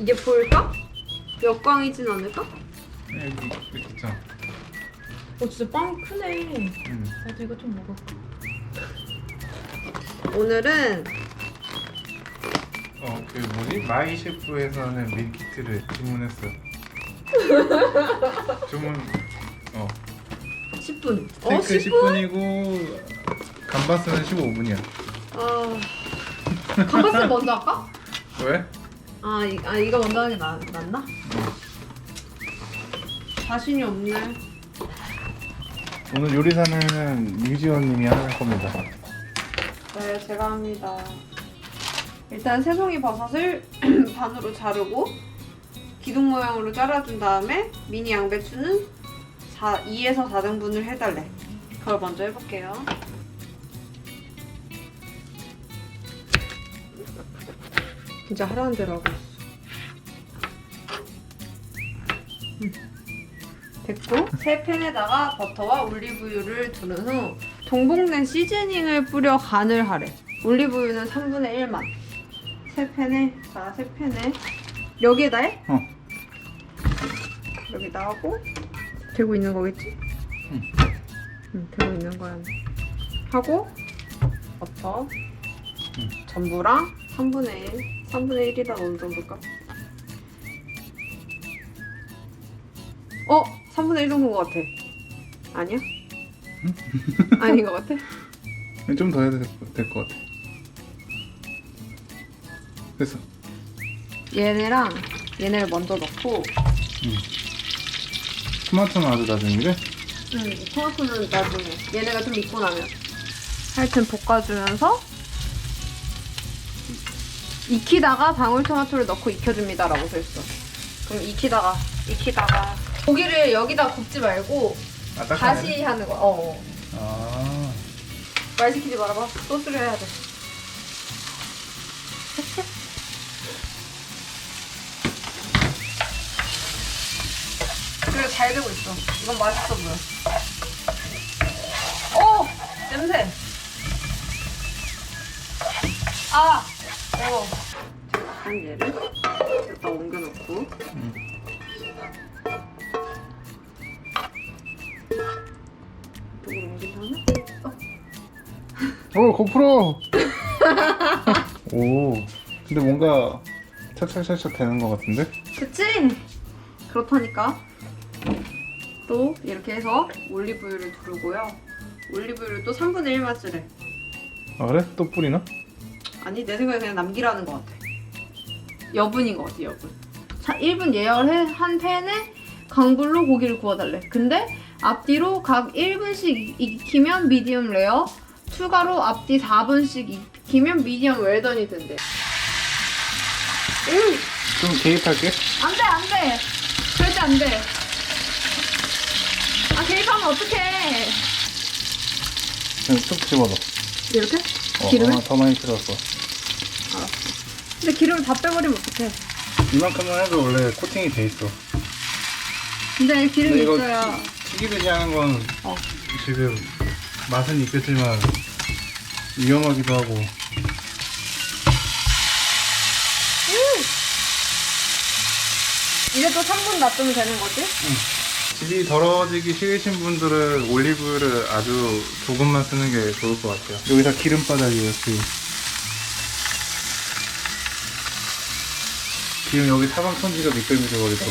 이게 보일까? 역광이진 않을까? 여기 여기 있잖아. 어 진짜 빵이 크네. 응. 나도 이거 좀 먹을까? 오늘은 어, 그 뭐지? 마이 셰프에서는 밀키트를 주문했어. 주문 어. 10분. 스테이크 10분이고 감바스는 15분이야. 아 감바스를 먼저 할까? 왜? 아, 이, 아 이거 먼저 하는 게 나, 낫나? 자신이 없네. 오늘 요리사는 뮤지원님이 하는 겁니다. 네, 제가 합니다. 일단 새송이 버섯을 반으로 자르고 기둥 모양으로 잘라준 다음에 미니 양배추는 4, 2에서 4등분을 해달래. 그걸 먼저 해볼게요. 진짜 하라는 대로 하고 있어. 음. 됐고 새 팬에다가 버터와 올리브유를 두른 후 동복낸 시즈닝을 뿌려 간을 하래. 올리브유는 3분의 1만. 새 팬에 자, 새 팬에 여기에다 해? 어. 여기다 하고 되고 있는 거겠지? 응. 응, 되고 있는 거야. 하고 버터, 응. 전부랑 3분의 1, 3분의 1이다 어느 정도일까? 어, 3분의 1 정도인 것 같아. 아니야? 아닌 것 같아? 좀 더 해도 될것 같아. 됐어. 얘네랑 얘네를 먼저 넣고 토마토는 아주 나중이래? 음, 토마토는 나중에 얘네가 좀 익고 나면 하여튼 볶아주면서 익히다가 방울토마토를 넣고 익혀줍니다 라고 써있어. 그럼 익히다가 익히다가. 고기를 여기다 굽지 말고 아, 딱 다시 하는 거야. 어, 어. 아, 말 시키지 말아봐. 소스를 해야 돼. 그래 잘 되고 있어. 이건 맛있어 보여. 오! 냄새! 아! 매워 한 얘를 여기다 옮겨놓고 음. 이쪽으로 옮긴 다음에 어, 고프로! 오, 근데 뭔가 착착착착 되는 것 같은데? 그치? 그렇다니까 또 이렇게 해서 올리브유를 두르고요 올리브유를 또 3분의 1 맛으래 아, 그래? 또 뿌리나? 아니 내 생각에 그냥 남기라는 것 같아 여분인 것 같아 여분 자 1분 예열을 해- 한 팬에 강불로 고기를 구워달래 근데 앞뒤로 각 1분씩 익히면 미디엄 레어 추가로 앞뒤 4분씩 익히면 미디엄 웰던이 된대 음! 좀 개입할게. 안 돼 안 돼 절대 안 돼 아 개입하면 어떡해 그냥 쭉 집어넣어. 이렇게? 어, 기름을? 아, 더 많이 필요했어. 근데 기름을 다 빼버리면 어떡해 이만큼만 해도 원래 코팅이 돼 있어. 근데 기름이 근데 이거 있어야 튀- 튀기듯이 하는 건 어. 지금 맛은 있겠지만 위험하기도 하고. 이제 또 3분 놔두면 되는 거지? 집이 더러워지기 싫으신 분들은 올리브유를 아주 조금만 쓰는 게 좋을 것 같아요. 여기 다 기름 바닥이에요, 지금. 지금 여기 사방 천지가 미끌미끌거리고.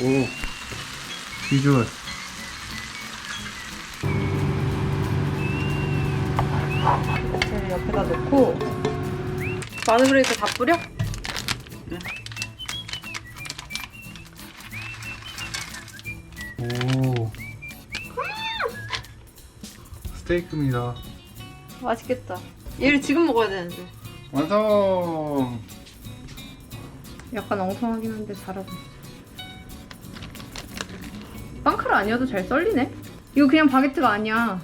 오, 비주얼. 야채를 옆에다 놓고 마늘 브레이크 다 뿌려? 오. 스테이크입니다. 맛있겠다 얘를 지금 먹어야 되는데 완성! 약간 엉성하긴 한데 잘하고 있어 빵크를 아니어도 잘 썰리네 이거 그냥 바게트가 아니야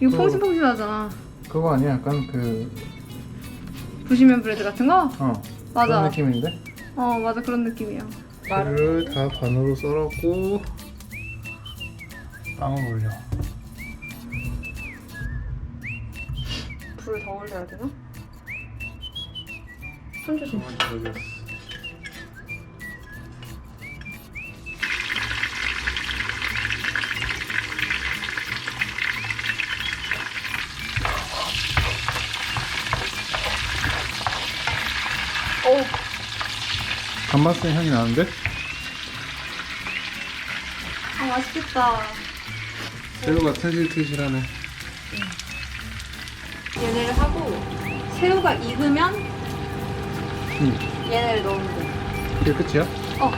이거 어. 퐁신퐁신하잖아 그거 아니야? 약간 그, 부시면 브레드 같은 거? 어. 맞아. 그런 느낌인데? 어 맞아 그런 느낌이야 를다 반으로 썰었고 빵을 올려 불을 더 올려야 되나? 손 조심 단맛된 향이 나는데? 아 맛있겠다. 새우가 트실트실하네. 얘네를 하고 새우가 익으면 응. 얘네를 넣으면 돼. 이게 끝이야? 어.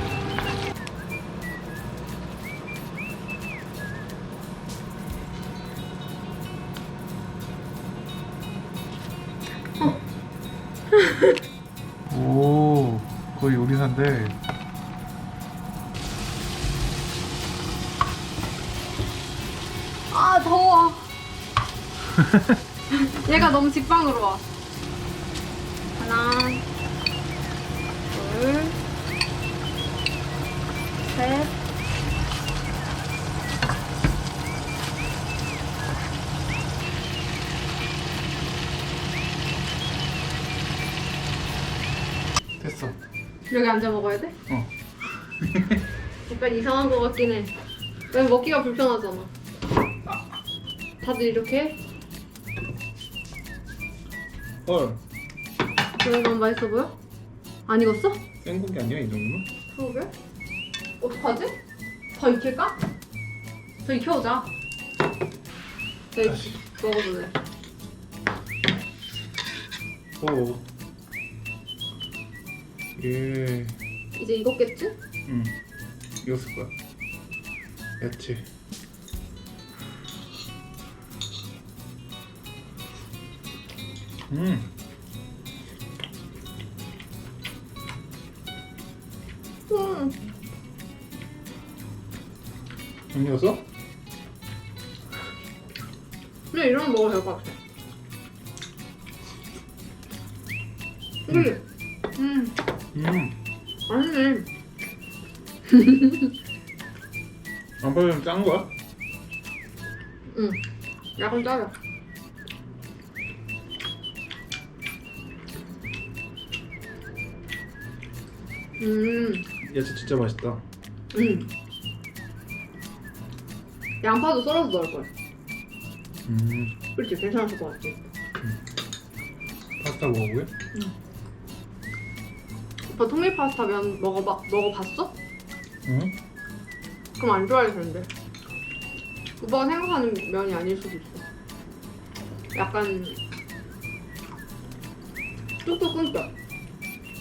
오, 요리사인데. 아 더워. 얘가 너무 직방으로 와. 하나, 둘, 셋. 여기 앉아 먹어야 돼? 어. 약간 이상한 거 같긴 해. 왜 먹기가 불편하잖아. 다들 이렇게 해? 헐, 그런 건 맛있어 보여? 안 익었어? 생고기 아니야, 이 정도면? 그러게? 어떡하지? 더 익힐까? 더 익혀오자. 더 익... 다시. 먹어볼래. 오. 예, 이제 익었겠지? 응. 익었을 거야. 야채. 음. 음. 안 익었어? 그래 이러면 먹어도 될 것 같아. 음. 음. 음. 맛있네. 안 빠지면 짠 거야? 응. 약간 짜요. 음. 야채 진짜 맛있다. 음. 양파도 썰어서 넣을 거야. 음. 그렇지 괜찮을 것 같지. 파스타 먹어보게? 오빠 통밀 파스타 면 먹어봐 먹어봤어? 응. 그럼 안 좋아할 텐데. 오빠가 생각하는 면이 아닐 수도 있어. 약간 뚝뚝 끊겨.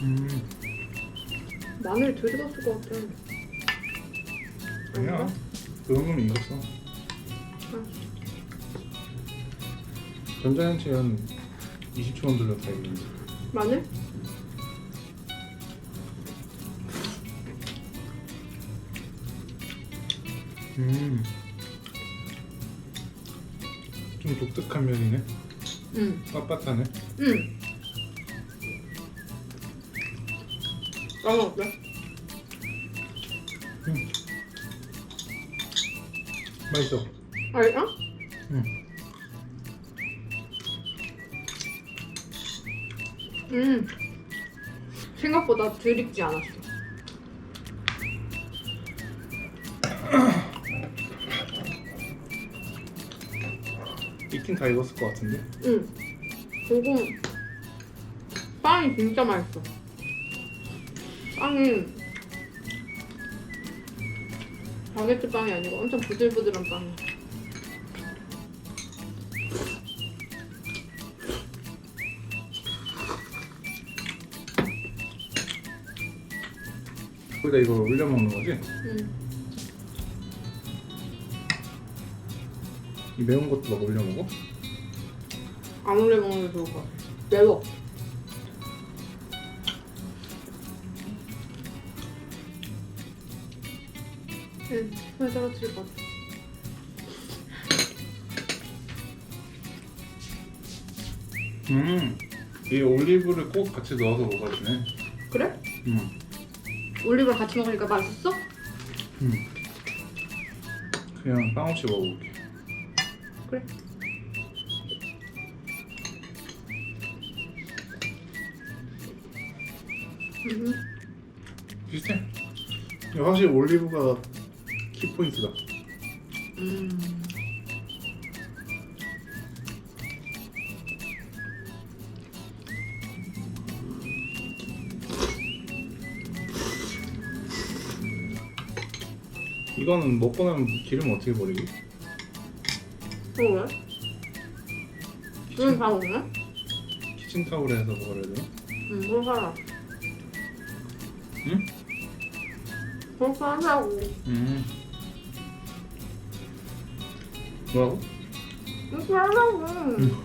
음. 마늘 덜 익었을 것 같아. 아니야. 아닌가? 그 정도면 익었어. 응. 전자레인지 한 20초만 돌려 다 익는데. 마늘? 음. 좀 독특한 면이네. 응. 빳빳하네. 응. 나는 어때? 맛있어. 알아? 응. 음. 생각보다 덜 익지 않았어. 익긴 다 익었을 것 같은데. 응. 그리고 빵이 진짜 맛있어. 빵이 바게트 빵이 아니고 엄청 부들부들한 빵이야. 거기다 이거 올려 먹는 거지? 응. 이 매운 것도 막 올려 먹어? 안 올려 먹는 게 좋을 것 같아. 매워. 응, 손에 떨어뜨릴 것 같아. 음. 이 올리브를 꼭 같이 넣어서 먹어주네. 그래? 음. 올리브랑 같이 먹으니까 맛있어? 음. 그냥 빵 없이 먹어볼게. 그래. 음. 비슷해. 확실히 올리브가 키포인트다. 음. 이거는 먹고 나면 기름 어떻게 버리지? 그래? 응, 다 먹네? 키친타올에 해서 버려야 되나? 응, 하라. 응? 그렇게 하자고. 음. 뭐라고? 그렇게 하자고. 음.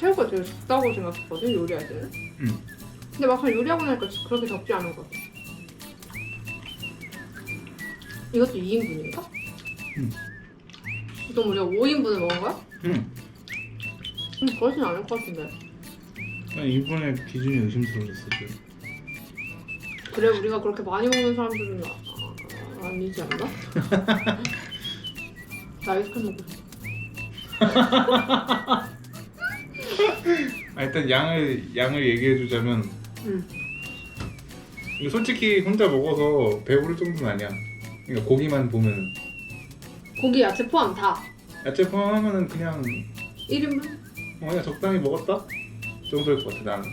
새우가 되게 적다고 생각했거든 요리할 때는. 응. 근데 막상 요리하고 나니까 그렇게 적지 않은 것 같아. 이것도 2인분인가? 응. 보통 우리가 5인분을 먹은 거야? 응. 음, 그러진 않을 것 같은데. 난 이번에 기준이 의심스러웠어 지금. 그래 우리가 그렇게 많이 먹는 사람들은 아, 아, 아니지 않나? 나 아이스크림 먹고 싶어. 아, 일단 양을 양을 얘기해 주자면 응. 이거 솔직히 혼자 먹어서 배부를 정도는 아니야. 그러니까 고기만 보면 고기 야채 포함 다. 야채 포함하면은 그냥 1인분? 어, 그냥 적당히 먹었다 정도일 것 같아 나는.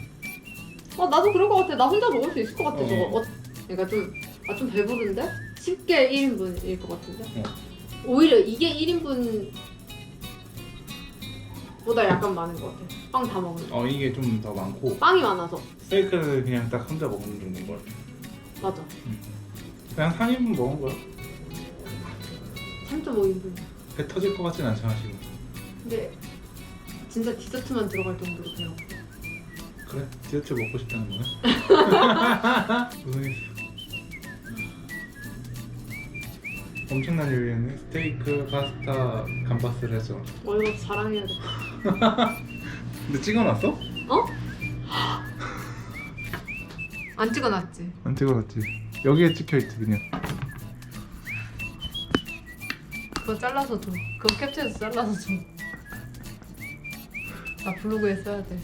어 나도 그럴 것 같아. 나 혼자 먹을 수 있을 것 같아 어. 저거. 어, 그러니까 좀, 아, 좀 배부른데? 쉽게 1인분일 것 같은데? 어. 오히려 이게 1인분 보다 약간 많은 것 같아. 빵다 거. 어 이게 좀 더 많고 빵이 많아서. 스테이크는 그냥 딱 혼자 먹는 정도인 것 같아. 맞아. 그냥 3인분 먹은 거야. 3.5인분. 배 터질 것 같진 않잖아 지금. 근데 진짜 디저트만 들어갈 정도로 배워. 그래? 디저트 먹고 싶다는 거야? 고생했어. 엄청난 요리였네. 스테이크, 파스타, 감바스를 했어. 어 이거 자랑해야 돼. 근데 찍어놨어? 어? 안 찍어놨지. 안 찍어놨지. 여기에 찍혀있지 그냥. 그거 잘라서 줘. 그거 캡처해서 잘라서 줘. 나 블로그에 써야 돼.